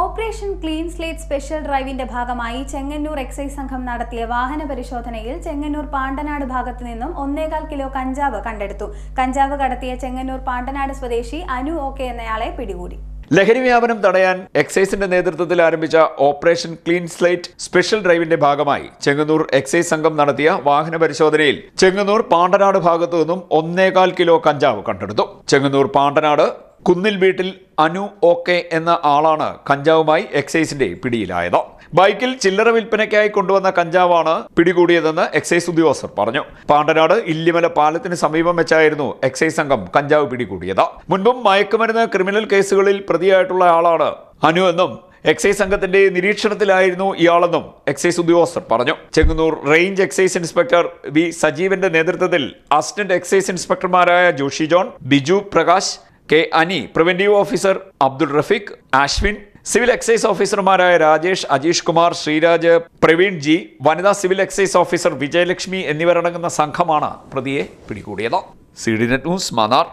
Operation clean slate special ഡ്രൈവിന്റെ ഭാഗമായി Chengannur excise സംഘം നടത്തിയ വാഹന പരിശോധനയിൽ ചെങ്ങന്നൂർ പാണ്ടനാട് ഭാഗത്തു നിന്നും ഒന്നേകാൽ കിലോ കഞ്ചാവ് കണ്ടെടുത്തു. കഞ്ചാവ് കടത്തിയ ചെങ്ങന്നൂർ പാണ്ടനാട് സ്വദേശി അനു ഓക്കെ എന്നയാളെ പിടികൂടി. ലഹരി വ്യാപനം തടയാൻ എക്സൈസിന്റെ നേതൃത്വത്തിൽ ആരംഭിച്ച ഓപ്പറേഷൻ ക്ലീൻ സ്ലേറ്റ് സ്പെഷ്യൽ ഡ്രൈവിന്റെ ഭാഗമായി ചെങ്ങന്നൂർ എക്സൈസ് സംഘം നടത്തിയ വാഹന പരിശോധനയിൽ ചെങ്ങന്നൂർ പാണ്ടനാട് ഭാഗത്തു നിന്നും ഒന്നേകാൽ കിലോ കഞ്ചാവ് കണ്ടെടുത്തു. ചെങ്ങന്നൂർ പാണ്ടനാട് കുന്നിൽ വീട്ടിൽ അനു ഓക്കെ എന്ന ആളാണ് കഞ്ചാവുമായി എക്സൈസിന്റെ പിടിയിലായത്. ബൈക്കിൽ ചില്ലറ വിൽപ്പനയ്ക്കായി കൊണ്ടുവന്ന കഞ്ചാവാണ് പിടികൂടിയതെന്ന് എക്സൈസ് ഉദ്യോഗസ്ഥർ പറഞ്ഞു. പാണ്ടനാട് ഇല്ലിമല പാലത്തിന് സമീപം വെച്ചായിരുന്നു എക്സൈസ് സംഘം കഞ്ചാവ് പിടികൂടിയത്. മുൻപും മയക്കുമരുന്ന് ക്രിമിനൽ കേസുകളിൽ പ്രതിയായിട്ടുള്ള ആളാണ് അനു എന്നും എക്സൈസ് സംഘത്തിന്റെ നിരീക്ഷണത്തിലായിരുന്നു ഇയാളെന്നും എക്സൈസ് ഉദ്യോഗസ്ഥർ പറഞ്ഞു. Chengannur range excise inspector V സജീവന്റെ നേതൃത്വത്തിൽ assistant excise ഇൻസ്പെക്ടർമാരായ Joshi John Biju Prakash K Ani preventive officer Abdul Rafeeq Ashwin civil excise ഓഫീസർമാരായ രാജേഷ് അജീഷ് കുമാർ ശ്രീരാജ് പ്രവീൺ ജി വനിതാ സിവിൽ എക്സൈസ് ഓഫീസർ വിജയലക്ഷ്മി എന്നിവരടങ്ങുന്ന സംഘമാണ് പ്രതിയെ പിടികൂടിയത്. C D net news Mannar.